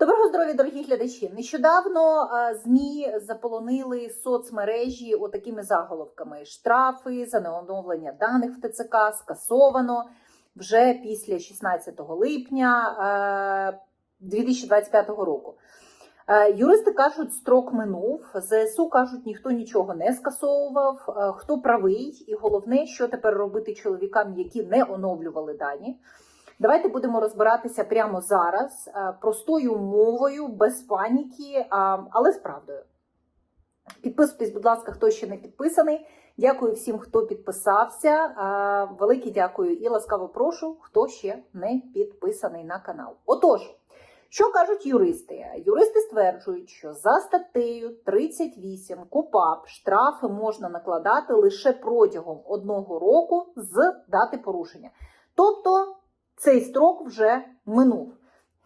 Доброго здоров'я, дорогі глядачі. Нещодавно е, ЗМІ заполонили соцмережі отакими заголовками: штрафи за неоновлення даних в ТЦК скасовано вже після 16 липня е, 2025 року. Е, Юристи кажуть, строк минув. ЗСУ кажуть, ніхто нічого не скасовував. Е, Хто правий, і головне, що тепер робити чоловікам, які не оновлювали дані. Давайте будемо розбиратися прямо зараз, е, простою мовою, без паніки, але з правдою. Підписуйтесь, будь ласка, хто ще не підписаний. Дякую всім, хто підписався. Е, Велике дякую і ласкаво прошу, хто ще не підписаний на канал. Отож, що кажуть юристи? Юристи стверджують, що за статтею 38 КУПАП штрафи можна накладати лише протягом одного року з дати порушення. Тобто цей строк вже минув.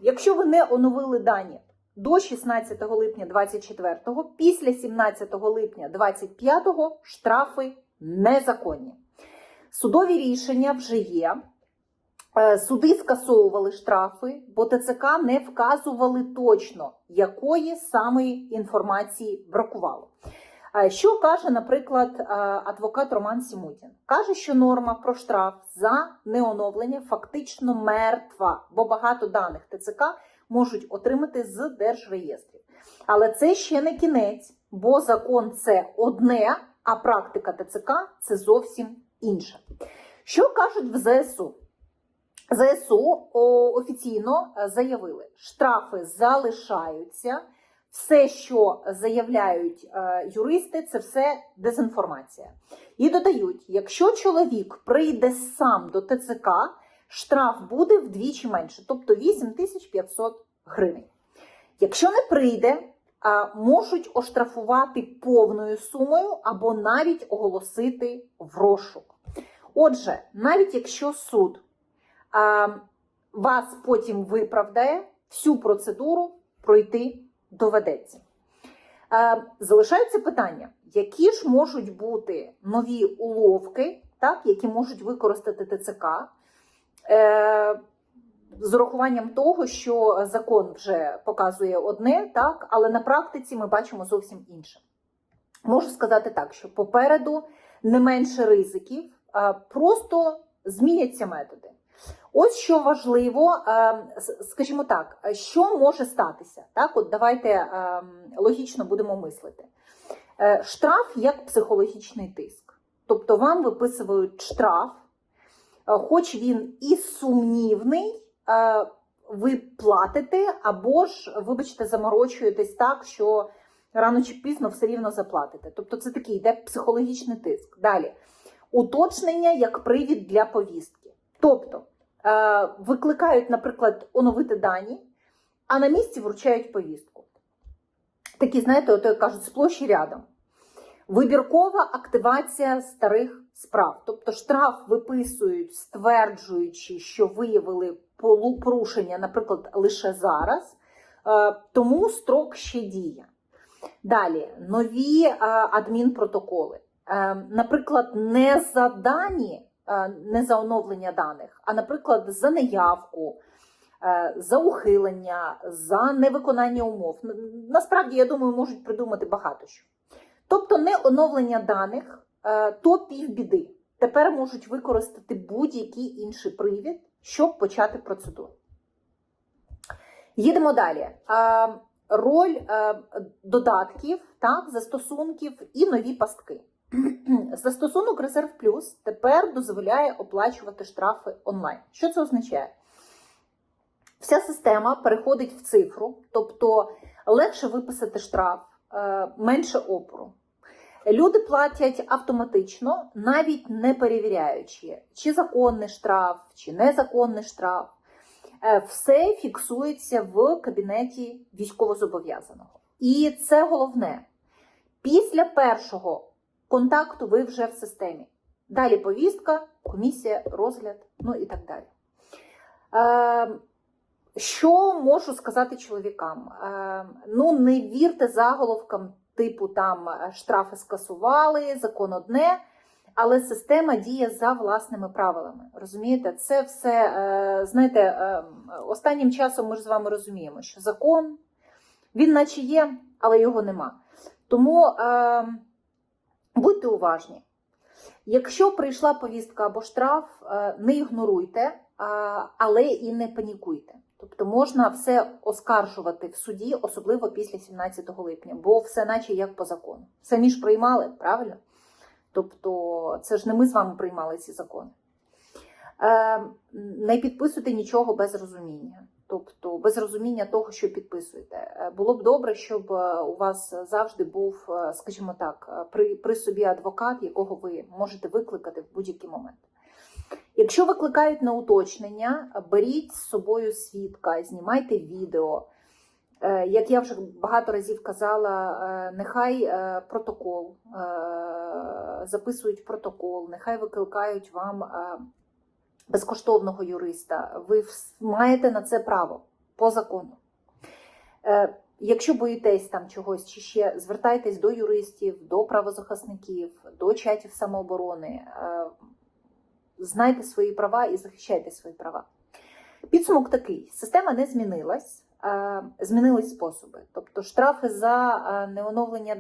Якщо ви не оновили дані до 16 липня 24, після 17 липня 25 штрафи незаконні. Судові рішення вже є. Е, Суди скасовували штрафи, бо ТЦК не вказували точно, якої самої інформації бракувало. Що каже, наприклад, е, адвокат Роман Сімутін? Каже, що норма про штраф за неоновлення фактично мертва, бо багато даних ТЦК можуть отримати з держреєстрів. Але це ще не кінець, бо закон це одне, а практика ТЦК це зовсім інше. Що кажуть в ЗСУ? ЗСУ офіційно е, заявили, штрафи залишаються. Все, що заявляють е, юристи, це все дезінформація. І додають: якщо чоловік прийде сам до ТЦК, штраф буде вдвічі менше, тобто 8500 гривень. Якщо не прийде, е, можуть оштрафувати повною сумою або навіть оголосити в розшук. Отже, навіть якщо суд вас потім виправдає, всю процедуру пройти доведеться. Е, залишається питання, які ж можуть бути нові уловки, так, які можуть використати ТЦК, е, з урахуванням того, що закон вже показує одне, так, але на практиці ми бачимо зовсім інше. Можу сказати так, що попереду не менше ризиків, просто зміняться методи. Ось що важливо, е, скажімо так, що може статися? Так, от давайте е, логічно будемо мислити. Е, Штраф як психологічний тиск. Тобто вам виписують штраф, е, хоч він і сумнівний, е, ви платите, або ж, вибачте, заморочуєтесь так, що рано чи пізно все рівно заплатите. Тобто це такий йде психологічний тиск. Далі. Уточнення як привід для повістки. Тобто викликають, наприклад, оновити дані, а на місці вручають повістку. Такі, знаєте, ото кажуть, сплощ і рядом. Вибіркова активація старих справ. Тобто штраф виписують, стверджуючи, що виявили порушення, наприклад, лише зараз, е, тому строк ще діє. Далі нові е, адмінпротоколи. Е, Наприклад, не за дані, е, не за оновлення даних, а, наприклад, за неявку, е, за ухилення, за невиконання умов. Насправді, я думаю, можуть придумати багато що. Тобто, не оновлення даних е, то півбіди. Тепер можуть використати будь-який інший привід, щоб почати процедуру. Їдемо далі. Е, Роль е, додатків, так, застосунків і нові пастки. Застосунок Резерв Плюс тепер дозволяє оплачувати штрафи онлайн. Що це означає? Вся система переходить в цифру, тобто легше виписати штраф, е, менше опору. Люди платять автоматично, навіть не перевіряючи, чи законний штраф, чи незаконний штраф. Е, Все фіксується в кабінеті військовозобов'язаного. І це головне. Після першого контакту ви вже в системі. Далі повістка, комісія, розгляд, ну і так далі. Е, що можу сказати чоловікам? Е, ну, не вірте заголовкам, типу там е, штрафи скасували, закон одне. але система діє за власними правилами. Розумієте, це все е, знаєте, е, останнім часом ми ж з вами розуміємо, що закон він наче є, але його нема. Тому будьте уважні. Якщо прийшла повістка або штраф, е, не ігноруйте, е, але і не панікуйте. Тобто можна все оскаржувати в суді, особливо після 17 липня, бо все наче як по закону. Самі ж приймали, правильно? Тобто, це ж не ми з вами приймали ці закони. Е, не підписуйте нічого без розуміння. Тобто, без розуміння того, що підписуєте. Е, Було б добре, щоб е, у вас завжди був, е, скажімо так, при, при собі адвокат, якого ви можете викликати в будь-який момент. Якщо викликають на уточнення, беріть з собою свідка, знімайте відео. Як я вже багато разів казала, нехай протокол записують протокол, нехай викликають вам безкоштовного юриста. Ви маєте на це право по закону. Е, Якщо боїтесь там чогось чи ще, звертайтесь до юристів, до правозахисників, до чатів самооборони. Е, Знайте свої права і захищайте свої права. Підсумок такий: система не змінилась, е, змінились способи. Тобто штрафи за неоновлення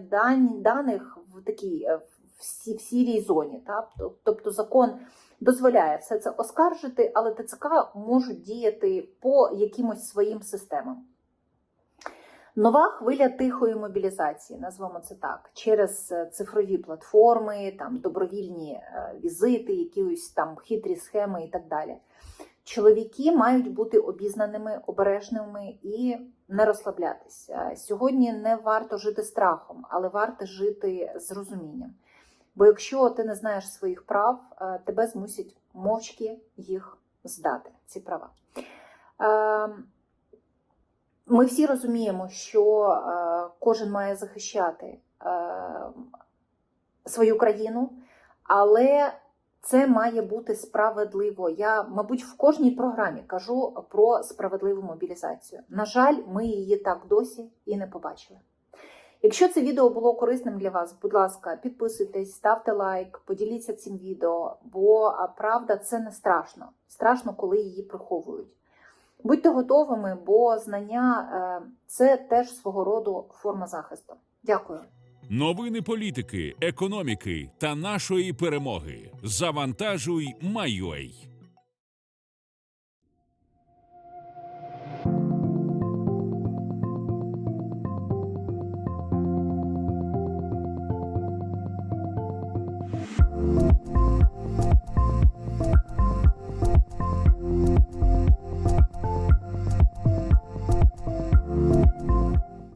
даних в такій в сірій зоні. Тобто закон дозволяє все це оскаржити, але ТЦК можуть діяти по якимось своїм системам. Нова хвиля тихої мобілізації, назвемо це так, через е, цифрові платформи, там добровільні е, візити, якісь там хитрі схеми і так далі. Чоловіки мають бути обізнаними, обережними і не розслаблятися. Сьогодні не варто жити страхом, але варто жити з розумінням. Бо якщо ти не знаєш своїх прав, е, тебе змусять мовчки їх здати, ці права. Ем, Ми всі розуміємо, що е, кожен має захищати е, свою країну, але це має бути справедливо. Я, мабуть, в кожній програмі кажу про справедливу мобілізацію. На жаль, ми її так досі і не побачили. Якщо це відео було корисним для вас, будь ласка, підписуйтесь, ставте лайк, поділіться цим відео, бо правда це не страшно. Страшно, коли її приховують. Будьте готовими, бо знання е, це теж свого роду форма захисту. Дякую. Новини політики, економіки та нашої перемоги. Завантажуй Майой.